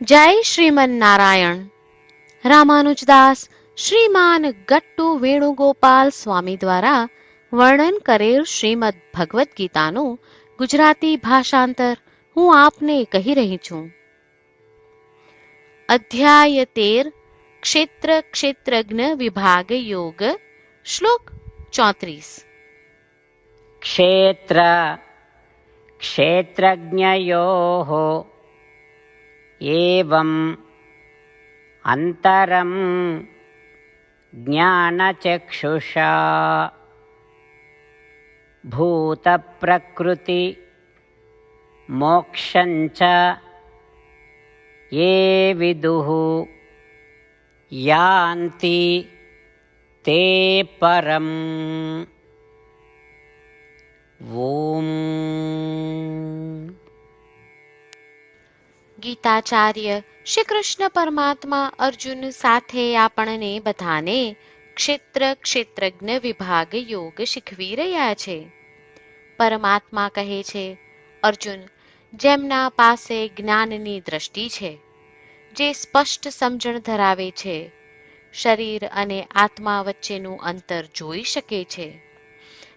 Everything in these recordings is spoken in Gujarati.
જય શ્રીમન નારાયણ રામાનુજદાસ શ્રીમાન ગટ્ટુ વેણુગોપાલ સ્વામી દ્વારા વર્ણન કરેલ શ્રીમદ ભગવદ્ ગીતાનું ગુજરાતી ભાષાંતર હું આપને કહી રહી છું. અધ્યાય તેર, ક્ષેત્ર ક્ષેત્રજ્ઞ વિભાગ યોગ, શ્લોક ચોત્રીસ. ક્ષેત્ર ક્ષેત્રજ્ઞ एवम् अन्तरं ज्ञानचक्षुषा भूतप्रकृति मोक्षञ्च ये विदुः यान्ति ते परम् ॐ ગીતાચાર્ય શ્રી કૃષ્ણ પરમાત્મા અર્જુન સાથે આપણને બધાને ક્ષેત્ર ક્ષેત્રજ્ઞ વિભાગ યોગ શીખવી રહ્યા છે. પરમાત્મા કહે છે, અર્જુન, જેમના પાસે જ્ઞાનની દ્રષ્ટિ છે, જે સ્પષ્ટ સમજણ ધરાવે છે, શરીર અને આત્મા વચ્ચેનું અંતર જોઈ શકે છે,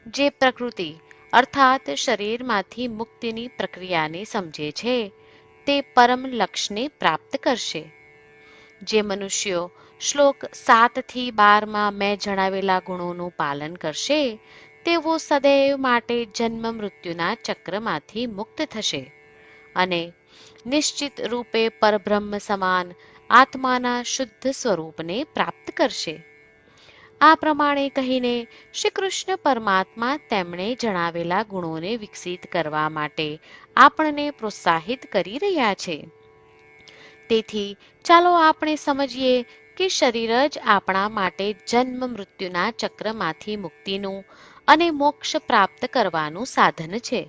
જે પ્રકૃતિ અર્થાત શરીરમાંથી મુક્તિની પ્રક્રિયાને સમજે છે તે પરમ લક્ષ્યને પ્રાપ્ત કરશે. જે મનુષ્યો શ્લોક સાતથી બારમાં મેં જણાવેલા ગુણોનું પાલન કરશે, તેઓ સદૈવ માટે જન્મ મૃત્યુના ચક્રમાંથી મુક્ત થશે અને નિશ્ચિત રૂપે પરબ્રહ્મ સમાન આત્માના શુદ્ધ સ્વરૂપને પ્રાપ્ત કરશે. આ પ્રમાણે કહીને શ્રી કૃષ્ણ પરમાત્મા તેમણે જણાવેલા ગુણોને વિકસિત કરવા માટે આપણને પ્રોત્સાહિત કરી રહ્યા છે. તેથી ચાલો આપણે સમજીએ કે શરીર જ આપણા માટે જન્મ મૃત્યુના ચક્રમાંથી મુક્તિનું અને મોક્ષ પ્રાપ્ત કરવાનું સાધન છે.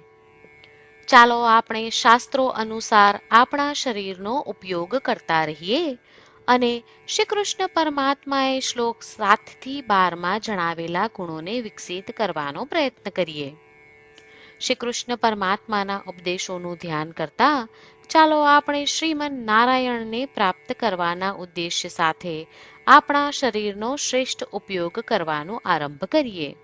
ચાલો આપણે શાસ્ત્રો અનુસાર આપણા શરીરનો ઉપયોગ કરતા રહીએ. અને શ્રી કૃષ્ણ પરમાત્માએ શ્લોક સાતથી બારમાં જણાવેલા ગુણોને વિકસિત કરવાનો પ્રયત્ન કરીએ. શ્રી કૃષ્ણ પરમાત્માના ઉપદેશોનું ધ્યાન કરતા ચાલો આપણે શ્રીમન નારાયણને પ્રાપ્ત કરવાના ઉદ્દેશ્ય સાથે આપણા શરીરનો શ્રેષ્ઠ ઉપયોગ કરવાનો આરંભ કરીએ.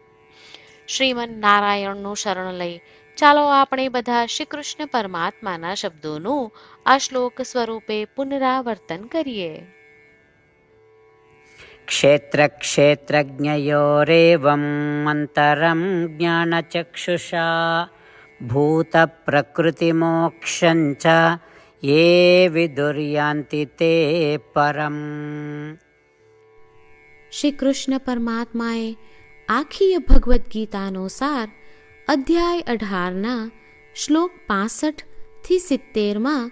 શ્રીમન નારાયણનું શરણ લઈ ચાલો આપણે બધા શ્રી કૃષ્ણ પરમાત્માના શબ્દોનું આ શ્લોક સ્વરૂપે પુનરાવર્તન કરીએ क्षेत्रक्षेत्रज्ञयोरेवम् अन्तरं ज्ञानचक्षुषा भूतप्रकृतिमोक्षञ्च ये विदुर्यान्ति ते परम् શ્રી કૃષ્ણ પરમાત્માએ આખી ભગવદ્ ગીતાનો સાર અધ્યાય અઢારના શ્લોક પાસઠ થી સિત્તેરમાં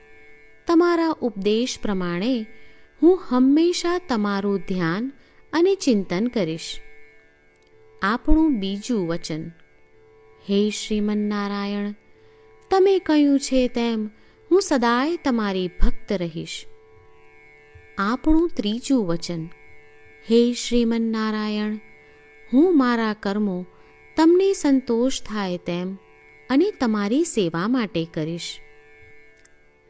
તમારા ઉપદેશ પ્રમાણે હું હંમેશા તમારું ધ્યાન અને ચિંતન કરીશ. આપણું બીજું વચન, હે શ્રીમન્નારાયણ, તમે કહ્યું છે તેમ હું સદાય તમારી ભક્ત રહીશ. આપણું ત્રીજું વચન, હે શ્રીમન્નારાયણ, હું મારા કર્મો તમને સંતોષ થાય તેમ અને તમારી સેવા માટે કરીશ.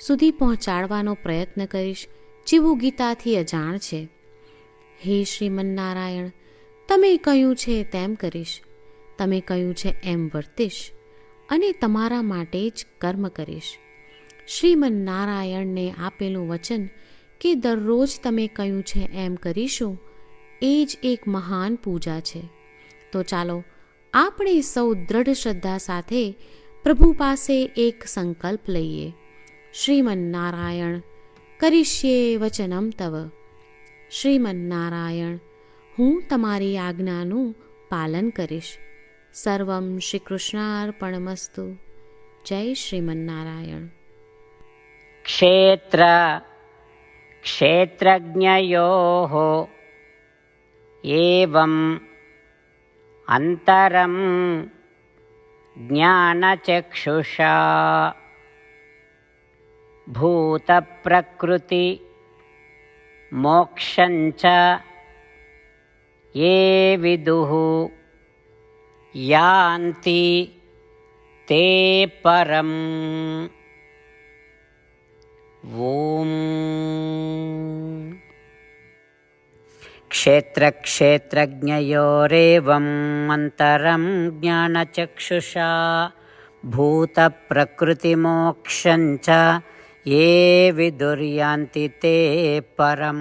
સુધી પહોંચાડવાનો પ્રયત્ન કરીશ, જેવું ગીતાથી અજાણ છે. હે શ્રીમન્નારાયણ, તમે કહ્યું છે તેમ કરીશ. તમે કહ્યું છે એમ વર્તીશ અને તમારા માટે જ કર્મ કરીશ. શ્રીમન્નારાયણને આપેલું વચન કે દરરોજ તમે કહ્યું છે એમ કરીશું, એ જ એક મહાન પૂજા છે. તો ચાલો, આપણે સૌ દ્રઢ શ્રદ્ધા સાથે પ્રભુ પાસે એક સંકલ્પ લઈએ. શ્રીમન્નારાયણ કરીશ્યે વચનમ તવ શ્રીમન્નારાયણ હું તમારી આજ્ઞાનું પાલન કરીશ સર્વમ શ્રી કૃષ્ણાર્પણમસ્તુ જય શ્રીમન્નારાયણ ક્ષેત્ર ક્ષેત્રજ્ઞયોः एवम् अन्तरं ज्ञानचक्षुषा भूतप्रकृति मोक्षञ्च ये विदुः यान्ति ते परम् ॐ क्षेत्रक्षेत्रज्ञयोरेवम् अन्तरं ज्ञानचक्षुषा भूतप्रकृतिमोक्षं ఏ విదుర్యాంతి తే పరం.